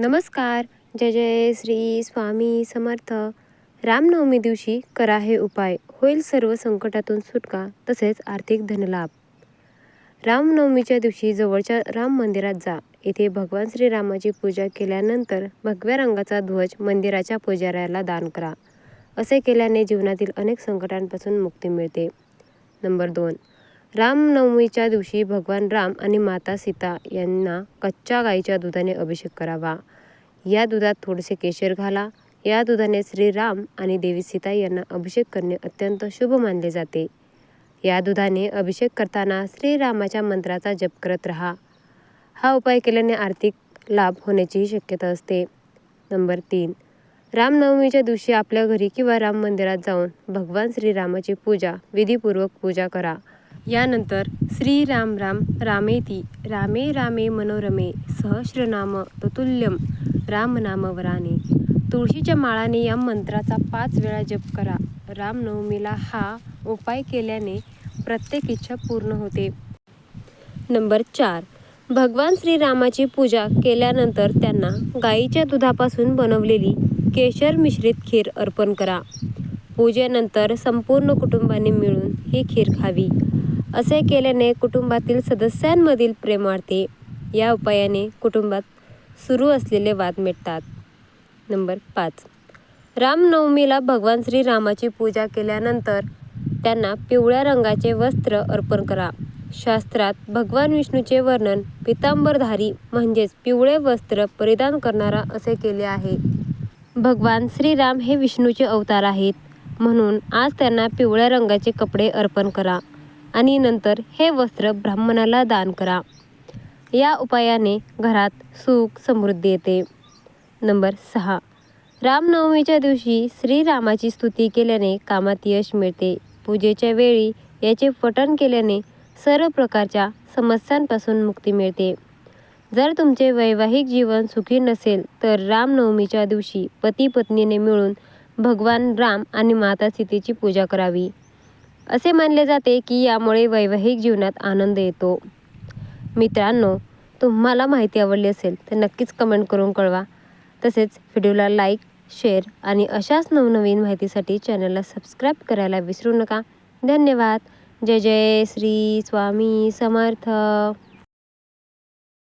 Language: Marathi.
नमस्कार. जय जय श्री स्वामी समर्थ. रामनवमी दिवशी करा हे उपाय. होईल सर्व संकटातून सुटका तसेच आर्थिक धनलाभ. रामनवमीच्या दिवशी जवळच्या राम मंदिरात जा. येथे भगवान श्रीरामाची पूजा केल्यानंतर भगव्या रंगाचा ध्वज मंदिराच्या पुजाऱ्याला दान करा. असे केल्याने जीवनातील अनेक संकटांपासून मुक्ती मिळते. नंबर दोन. रामनवमीच्या दिवशी भगवान राम आणि माता सीता यांना कच्च्या गाईच्या दुधाने अभिषेक करावा. या दुधात थोडेसे केशर घाला. या दुधाने श्रीराम आणि देवी सीता यांना अभिषेक करणे अत्यंत शुभ मानले जाते. या दुधाने अभिषेक करताना श्रीरामाच्या मंत्राचा जप करत राहा. हा उपाय केल्याने आर्थिक लाभ होण्याचीही शक्यता असते. नंबर तीन. रामनवमीच्या दिवशी आपल्या घरी किंवा राम मंदिरात जाऊन भगवान श्रीरामाची पूजा विधीपूर्वक पूजा करा. यानंतर श्री राम राम रामेती रामे रामे मनोरमे सहस्रनाम ततुल्यम रामनामवराने तुळशीच्या माळाने या मंत्राचा पाच वेळा जप करा. रामनवमीला हा उपाय केल्याने प्रत्येक इच्छा पूर्ण होते. नंबर चार. भगवान श्रीरामाची पूजा केल्यानंतर त्यांना गाईच्या दुधापासून बनवलेली केशर मिश्रित खीर अर्पण करा. पूजेनंतर संपूर्ण कुटुंबाने मिळून ही खीर खावी. असे केल्याने कुटुंबातील सदस्यांमधील प्रेम वाढते. या उपायाने कुटुंबात सुरू असलेले वाद मिटतात. नंबर पाच. रामनवमीला भगवान श्रीरामाची पूजा केल्यानंतर त्यांना पिवळ्या रंगाचे वस्त्र अर्पण करा. शास्त्रात भगवान विष्णूचे वर्णन पितांबरधारी म्हणजेच पिवळे वस्त्र परिधान करणारा असे केले आहे. भगवान श्रीराम हे विष्णूचे अवतार आहेत. म्हणून आज त्यांना पिवळ्या रंगाचे कपडे अर्पण करा. आणि नंतर हे वस्त्र ब्राह्मणाला दान करा. या उपायाने घरात सुख समृद्धी येते. नंबर सहा. रामनवमीच्या दिवशी श्रीरामाची स्तुती केल्याने कामात यश मिळते. पूजेच्या वेळी याचे पठण केल्याने सर्व प्रकारच्या समस्यांपासून मुक्ती मिळते. जर तुमचे वैवाहिक जीवन सुखी नसेल तर रामनवमीच्या दिवशी पती पत्नीने मिळून भगवान राम आणि माता सीतेची पूजा करावी. असे मानले जाते की यामुळे वैवाहिक जीवनात आनंद येतो. मित्रांनो तुम्हाला माहिती आवडली असेल तर नक्कीच कमेंट करून कळवा. तसेच व्हिडिओला लाईक शेअर आणि अशाच नवनवीन माहितीसाठी चॅनलला सबस्क्राईब करायला विसरू नका. धन्यवाद. जय जय श्री स्वामी समर्थ.